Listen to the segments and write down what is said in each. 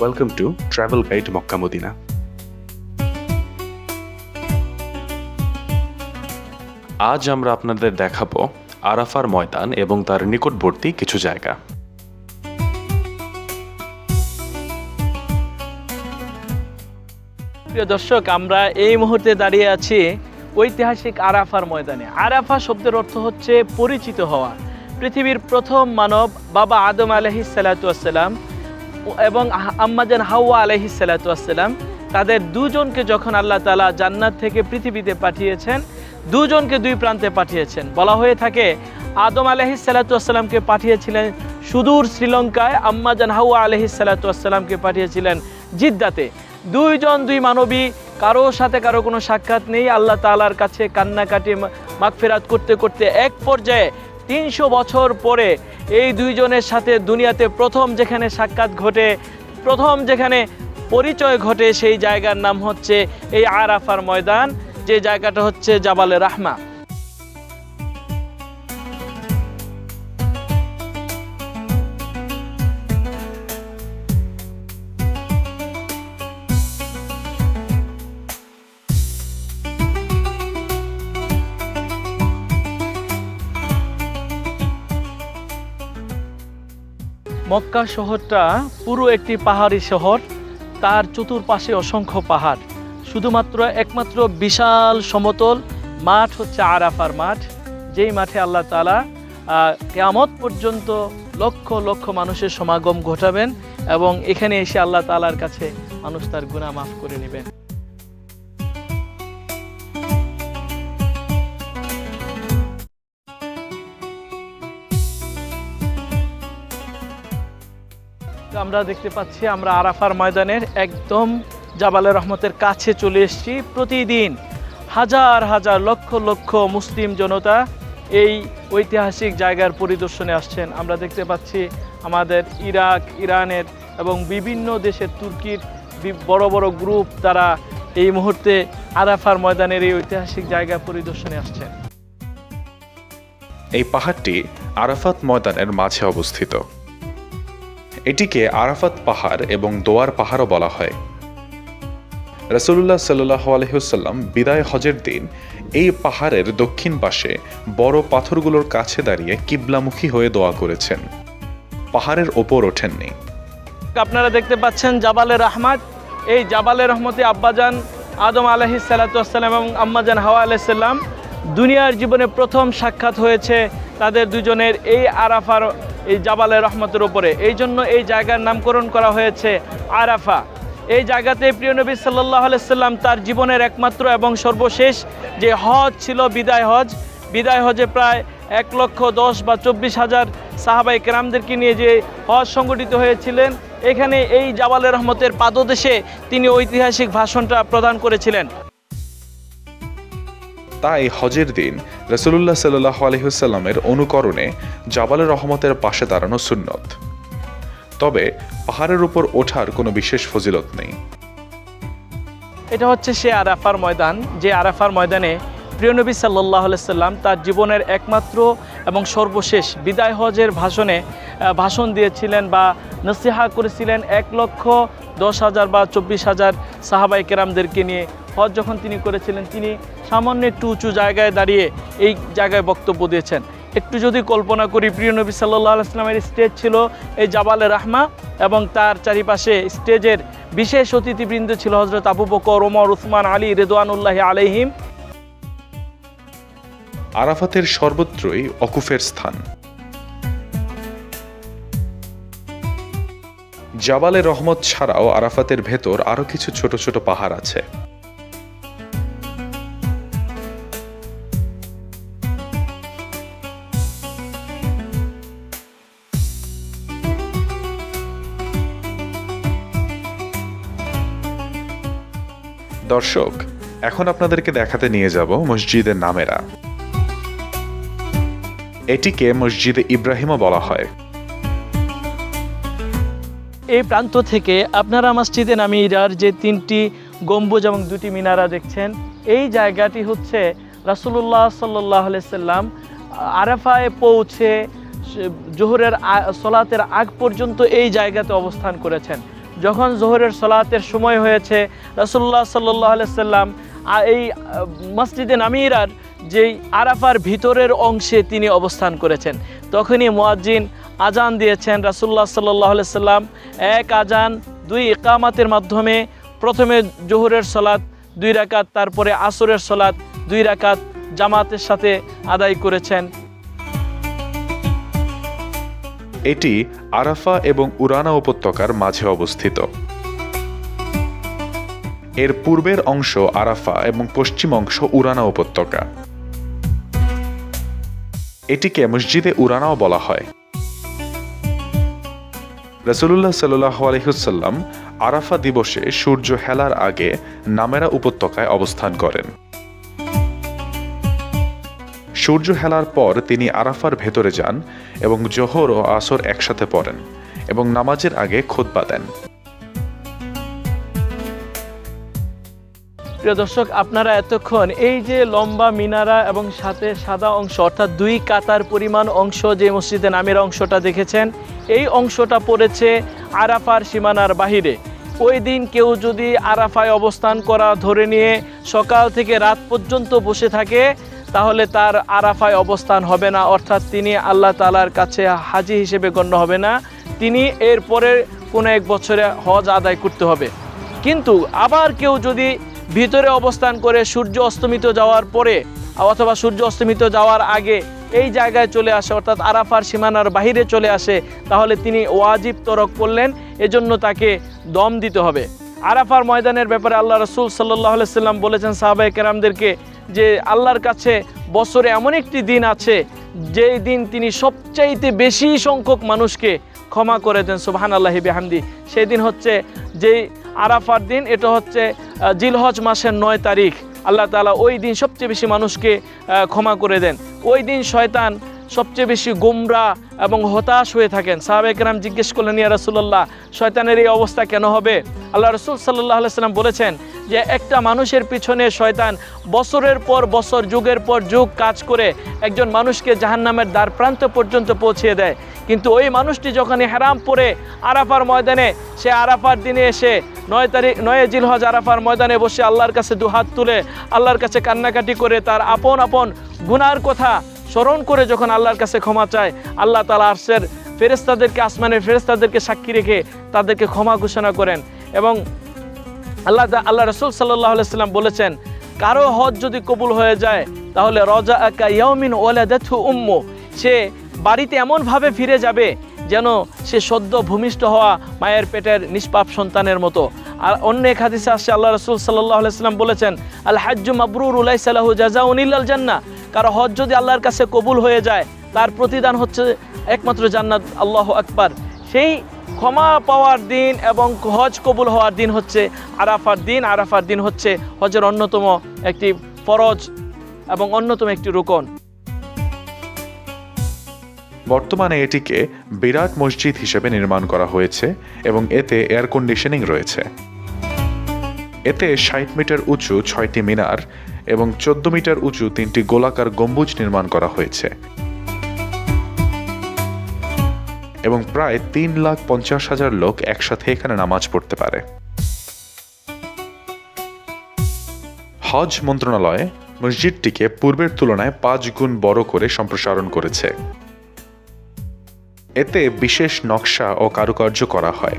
Welcome to travel guide Mecca Medina আজ আমরা আপনাদের দেখাবো আরাফার ময়দান এবং তার নিকটবর্তী কিছু জায়গা। প্রিয় দর্শক, আমরা এই মুহূর্তে দাঁড়িয়ে আছি ঐতিহাসিক আরাফার ময়দানে। আরাফা শব্দের অর্থ হচ্ছে পরিচিত হওয়া। পৃথিবীর প্রথম মানব বাবা আদম আলহি সালাতাম এবং আম্মাজান হাওয়া আলহি সালাতাম তাদের দুজনকে যখন আল্লাহ তালা জান্নাত থেকে পৃথিবীতে পাঠিয়েছেন, দুজনকে দুই প্রান্তে পাঠিয়েছেন। বলা হয়ে থাকে, আদম আলহি সালাতামকে পাঠিয়েছিলেন সুদূর শ্রীলঙ্কায় আম্মাজান হাওয়া আলহি সালাতামকে পাঠিয়েছিলেন জিদ্দাতে। দুইজন দুই মানবী, কারও সাথে কারও কোনো সাক্ষাৎ নেই। আল্লাহ তালার কাছে কান্নাকাটি মাগফিরাত করতে করতে এক পর্যায়ে তিনশো বছর পরে এই দুইজনের সাথে দুনিয়াতে প্রথম যেখানে সাক্ষাৎ ঘটে, প্রথম যেখানে পরিচয় ঘটে সেই জায়গার নাম হচ্ছে এই আরাফার ময়দান, যে জায়গাটা হচ্ছে জাবালে রাহমা। মক্কা শহরটা পুরো একটি পাহাড়ি শহর, তার চতুর্পাশে অসংখ্য পাহাড়। শুধুমাত্র একমাত্র বিশাল সমতল মাঠ হচ্ছে আরাফার মাঠ, যেই মাঠে আল্লাহ তালা কেয়ামত পর্যন্ত লক্ষ লক্ষ মানুষের সমাগম ঘটাবেন এবং এখানে এসে আল্লাহ তালার কাছে মানুষ তার গুণা মাফ করে নেবেন। আমরা দেখতে পাচ্ছি, আমরা আরাফার ময়দানের একদম জাবালে রহমতের কাছে চলে এসেছি। প্রতিদিন হাজার হাজার লক্ষ লক্ষ মুসলিম জনতা এই ঐতিহাসিক জায়গার পরিদর্শনে আসছেন। আমরা দেখতে পাচ্ছি আমাদের ইরাক, ইরানের এবং বিভিন্ন দেশের তুর্কির বড় বড় গ্রুপ তারা এই মুহূর্তে আরাফার ময়দানের এই ঐতিহাসিক জায়গা পরিদর্শনে আসছেন। এই পাহাড়টি আরাফাত ময়দানের মাঝে অবস্থিত। এটিকে আরাফাত পাহাড় এবং দোয়ার পাহাড়ও বলা হয়। রসুল্লাহ সাল্লাহ আলহিহসাল্লাম বিদায় হজের দিন এই পাহাড়ের দক্ষিণ পাশে বড় পাথরগুলোর কাছে দাঁড়িয়ে কিবলামুখী হয়ে দোয়া করেছেন। পাহাড়ের ওপর ওঠেননি। আপনারা দেখতে পাচ্ছেন জাবালে রহমাত। এই জাবালের রহমতে আব্বাজান আদম আলহি সাল্লাতাম এবং আম্মাজান হাওয়া আলাইসাল্লাম দুনিয়ার জীবনে প্রথম সাক্ষাৎ হয়েছে তাদের দুজনের এই আরাফার এই জাবালে রহমতের উপরে। এই জন্য এই জায়গার নামকরণ করা হয়েছে আরাফা। এই জায়গাতে প্রিয় নবী সাল্লাহ আলাইসাল্লাম তার জীবনের একমাত্র এবং সর্বশেষ যে হজ ছিল বিদায় হজ, বিদায় হজে প্রায় এক লক্ষ দশ বা চব্বিশ হাজার সাহাবাই কেরামদেরকে নিয়ে যে হজ সংগঠিত হয়েছিলেন, এখানে এই জাবালে রহমতের পাদদেশে তিনি ঐতিহাসিক ভাষণটা প্রদান করেছিলেন। তাই হজের দিন রসুল্লাহ সাল্লাহ আলহিহসাল্লামের অনুকরণে জাবাল রহমতের পাশে দাঁড়ানো সুন্নত। তবে পাহাড়ের উপর ওঠার কোনো বিশেষ ফজিলত নেই। এটা হচ্ছে সে আরাফার ময়দান, যে আরাফার ময়দানে প্রিয়নবী সাল্লাহ সাল্লাম তার জীবনের একমাত্র এবং সর্বশেষ বিদায় হজের ভাষণে ভাষণ দিয়েছিলেন বা নসিহা করেছিলেন এক লক্ষ দশ হাজার বা চব্বিশ হাজার সাহাবাই কেরামদেরকে নিয়ে। হজ যখন তিনি করেছিলেন, তিনি সামান্য একটু উঁচু জায়গায় দাঁড়িয়ে এই জায়গায় বক্তব্য দিয়েছেন। একটু যদি কল্পনা করি, প্রিয় নবী সাল্লাহ আসলামের স্টেজ ছিল এই জাবালে রাহমা এবং তার চারিপাশে স্টেজের বিশেষ অতিথিবৃন্দ ছিল হজরত আবু বকর, ওমর, উসমান, আলী রেদওয়ানুল্লাহ আলহিম আরাফাতের সর্বত্রই অকুফের স্থান। জাবালে রহমত ছাড়াও আরাফাতের ভেতর আরও কিছু ছোট ছোট পাহাড় আছে। দর্শক, এখন আপনাদেরকে দেখাতে নিয়ে যাব মসজিদের নামেরা। এটিকে মসজিদে ইব্রাহিমও বলা হয়। এই প্রান্ত থেকে আপনারা মসজিদে নামিরার যে তিনটি গম্বুজ এবং দুটি মিনারা দেখছেন, এই জায়গাটি হচ্ছে রাসুলুল্লাহ সাল্লাহ সাল্লাম আরাফায় পৌঁছে জোহরের সলাতের আগ পর্যন্ত এই জায়গাতে অবস্থান করেছেন। যখন জোহরের সলাতের সময় হয়েছে রসুল্লাহ সাল্লাহ সাল্লাম এই মসজিদে নামিরার যেই আরাফার ভিতরের অংশে তিনি অবস্থান করেছেন। তখনই মুয়াজ্জিন আজান দিয়েছেন রাসুল্লাহ সাল্লাহ সাল্লাম। এক আজান দুই একামাতের মাধ্যমে প্রথমে জোহরের সলাৎ দুই রাকাত, তারপরে আসরের সলাৎ দুই রাকাত জামাতের সাথে আদায় করেছেন। এটি আরাফা এবং উরানা উপত্যকার মাঝে অবস্থিত। এর পূর্বের অংশ আরাফা এবং পশ্চিম অংশ উরানা উপত্যকা। এটিকে মসজিদে উরানাও বলা হয়। রসুল্লাহ সাল্লাহ আলহিহসাল্লাম আরাফা দিবসে সূর্য হেলার আগে নামেরা উপত্যকায় অবস্থান করেন। সূর্য হেলার পর তিনি আরাফার ভেতরে যান এবং জোহর ও আসর একসাথে পড়েন এবং নামাজের আগে খুতবা দেন। প্রিয় দর্শক, আপনারা এতক্ষণ এই যে লম্বা মিনারা এবং সাথে সাদা অংশ, অর্থাৎ দুই কাতার পরিমাণ অংশ যে মসজিদে নামের অংশটা দেখেছেন, এই অংশটা পড়েছে আরাফার সীমানার বাহিরে। ওই দিন কেউ যদি আরাফায় অবস্থান করা ধরে নিয়ে সকাল থেকে রাত পর্যন্ত বসে থাকে, তাহলে তার আরাফায় অবস্থান হবে না, অর্থাৎ তিনি আল্লাহ তালার কাছে হাজি হিসেবে গণ্য হবে না। তিনি এরপরে কোনো এক বছরে হজ আদায় করতে হবে। কিন্তু আবার কেউ যদি ভিতরে অবস্থান করে সূর্য অস্তমিত যাওয়ার পরে, অথবা সূর্য অস্তমিত যাওয়ার আগে এই জায়গায় চলে আসে, অর্থাৎ আরাফার সীমানার বাহিরে চলে আসে, তাহলে তিনি ওয়াজিব তরক করলেন, এজন্য তাকে দম দিতে হবে। আরাফার ময়দানের ব্যাপারে আল্লাহ রসুল সাল্লাহ সাল্লাম বলেছেন সাহাবাই কেরামদেরকে যে আল্লাহর কাছে বছরে এমন একটি দিন আছে, যেই দিন তিনি সবচাইতে বেশি সংখ্যক মানুষকে ক্ষমা করে দেন সুবাহান আল্লাহি বেহামদি। সেই দিন হচ্ছে যেই আরাফার দিন, এটা হচ্ছে জিলহজ মাসের নয় তারিখ। আল্লাহ তালা ওই দিন সবচেয়ে বেশি মানুষকে ক্ষমা করে দেন। ওই দিন শয়তান সবচেয়ে বেশি গোমরা এবং হতাশ হয়ে থাকেন। সাহাবেকরাম জিজ্ঞেস করলেন, ইয়া রাসূলুল্লাহ, শয়তানের এই অবস্থা কেন হবে? আল্লাহ রসুল সাল্লাহ সাল্লাম বলেছেন যে, একটা মানুষের পিছনে শয়তান বছরের পর বছর, যুগের পর যুগ কাজ করে একজন মানুষকে জাহান্নামের দ্বার প্রান্ত পর্যন্ত পৌঁছিয়ে দেয়। কিন্তু ওই মানুষটি যখন হেরাম পরে আরাফার ময়দানে, সে আরাফার দিনে এসে নয় তারিখ, নয় জিলহজ আরাফার ময়দানে বসে আল্লাহর কাছে দুহাত তুলে, আল্লাহর কাছে কান্নাকাটি করে তার আপন আপন গুনার কথা স্মরণ করে যখন আল্লাহর কাছে ক্ষমা চায়, আল্লাহ তালা আরশের ফেরেস্তাদেরকে আসমানের ফেরেস্তাদেরকে সাক্ষী রেখে তাদেরকে ক্ষমা ঘোষণা করেন এবং আল্লাহ আল্লাহ রসুল সাল্লাহ সাল্লাম বলেছেন, কারও হজ যদি কবুল হয়ে যায়, তাহলে রজা আকা ইয়ামিন ওয়ালাদাথু উম্ম সে বাড়িতে এমনভাবে ফিরে যাবে যেন সে সদ্য ভূমিষ্ঠ হওয়া মায়ের পেটের নিষ্পাপ সন্তানের মতো। আর অন্য এক হাদিসে আসছে, আল্লাহ রসুল সাল্লাহ সাল্লাম বলেছেন আল হাজ্জু মাবরুর উলাই সাল্লাহু জাজাউনিল্লাল জান্না কারও হজ যদি আল্লাহর কাছে কবুল হয়ে যায়, তার প্রতিদান হচ্ছে একমাত্র জান্নাত, আল্লাহ আকবার। সেই ক্ষমা পাওয়ার দিন এবং হজ কবুল হওয়ার দিন হচ্ছে আরাফার দিন। আরাফার দিন হচ্ছে হজের অন্যতম একটি ফরজ এবং অন্যতম একটি রোকন। বর্তমানে এটিকে বিরাট মসজিদ হিসেবে নির্মাণ করা হয়েছে এবং এতে এয়ার কন্ডিশনিং রয়েছে। এতে ষাট মিটার উঁচু ছয়টি মিনার এবং চোদ্দ মিটার উঁচু তিনটি গোলাকার গম্বুজ নির্মাণ করা হয়েছে। এবং প্রায় তিন লাখ পঞ্চাশ হাজার লোক একসাথে এখানে নামাজ পড়তে পারে। হজ মন্ত্রণালয় মসজিদটিকে পূর্বের তুলনায় পাঁচ গুণ বড় করে সম্প্রসারণ করেছে। এতে বিশেষ নকশা ও কারুকার্য করা হয়।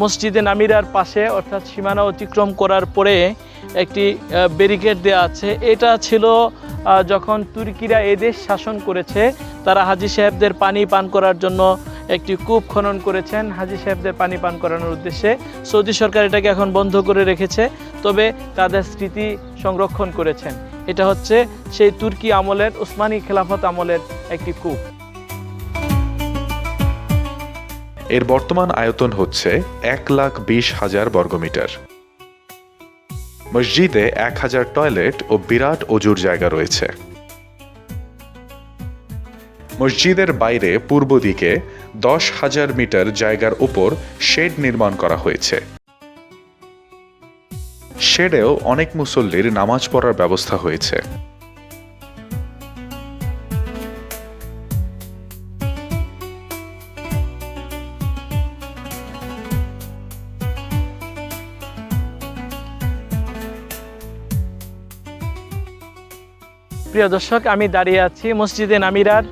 মসজিদে নামিরার পাশে অর্থাৎ সীমানা অতিক্রম করার পরে একটি ব্যারিকেড দেওয়া আছে। এটা ছিল যখন তুর্কিরা এদেশ শাসন করেছে, তারা হাজি সাহেবদের পানি পান করার জন্য একটি কূপ খনন করেছেন। হাজি সাহেবদের পানি পান করানোর উদ্দেশ্যে সৌদি সরকার এটাকে এখন বন্ধ করে রেখেছে, তবে তাদের স্মৃতি সংরক্ষণ করেছেন। এটা হচ্ছে সেই তুর্কি আমলের উসমানী খেলাফত আমলের একটি কূপ। এর বর্তমান আয়তন হচ্ছে এক লাখ বিশ হাজার বর্গমিটার। মসজিদে এক হাজার টয়লেট ও বিরাট অজুর জায়গা রয়েছে। মসজিদের বাইরে পূর্ব দিকে দশ হাজার মিটার জায়গার উপর শেড নির্মাণ করা হয়েছে। শেডেও অনেক মুসল্লির নামাজ পড়ার ব্যবস্থা হয়েছে। প্রিয় দর্শক, আমি দাঁড়িয়ে আছি মসজিদে নামিরার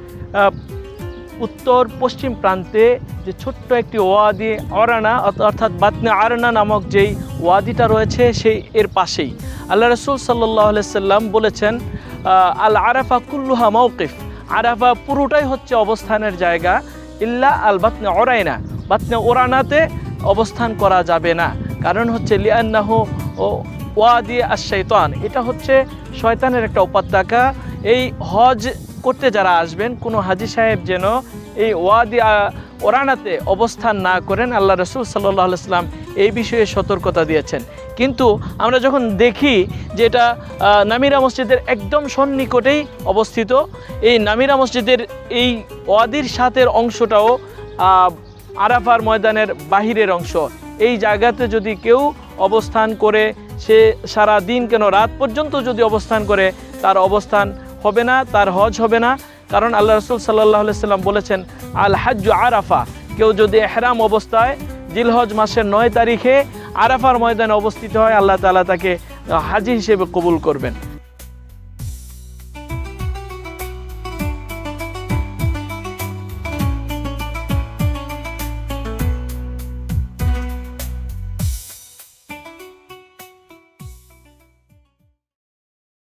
উত্তর পশ্চিম প্রান্তে যে ছোট্ট একটি ওয়াদি অরানা, অর্থ- অর্থাৎ বাতনে আরানা নামক যেই ওয়াদিটা রয়েছে সেই এর পাশেই। আল্লাহ রসুল সাল্লাহ সাল্লাম বলেছেন আল আরাফা কুল্লুহা মৌকিফ আরাফা পুরোটাই হচ্ছে অবস্থানের জায়গা, ইল্লা আল বাতনে অরাইনা বাতনে ওরানাতে অবস্থান করা যাবে না। কারণ হচ্ছে লিয়ান্নাহ ও ওয়াদি আর শৈতান এটা হচ্ছে শয়তানের একটা উপত্যকা। এই হজ করতে যারা আসবেন, কোনো হাজি সাহেব যেন এই ওয়াদি ওরানাতে অবস্থান না করেন, আল্লাহ রসুল সাল্লাহ সাল্লাম এই বিষয়ে সতর্কতা দিয়েছেন। কিন্তু আমরা যখন দেখি যে এটা নামিরা মসজিদের একদম সন্নিকটেই অবস্থিত, এই নামিরা মসজিদের এই ওয়াদির সাথের অংশটাও আরাফার ময়দানের বাহিরের অংশ। এই জায়গাতে যদি কেউ অবস্থান করে সে সারা দিন কেন রাত পর্যন্ত যদি অবস্থান করে, তার অবস্থান হবে না, তার হজ হবে না। কারণ আল্লাহ রসুল সাল্লাহ সাল্লাম বলেছেন, আল হাজ্জু আরাফা। কেউ যদি এহরাম অবস্থায় জিলহজ মাসের নয় তারিখে আরাফার ময়দানে অবস্থিত হয়, আল্লাহ তালা তাকে হাজি হিসেবে কবুল করবেন।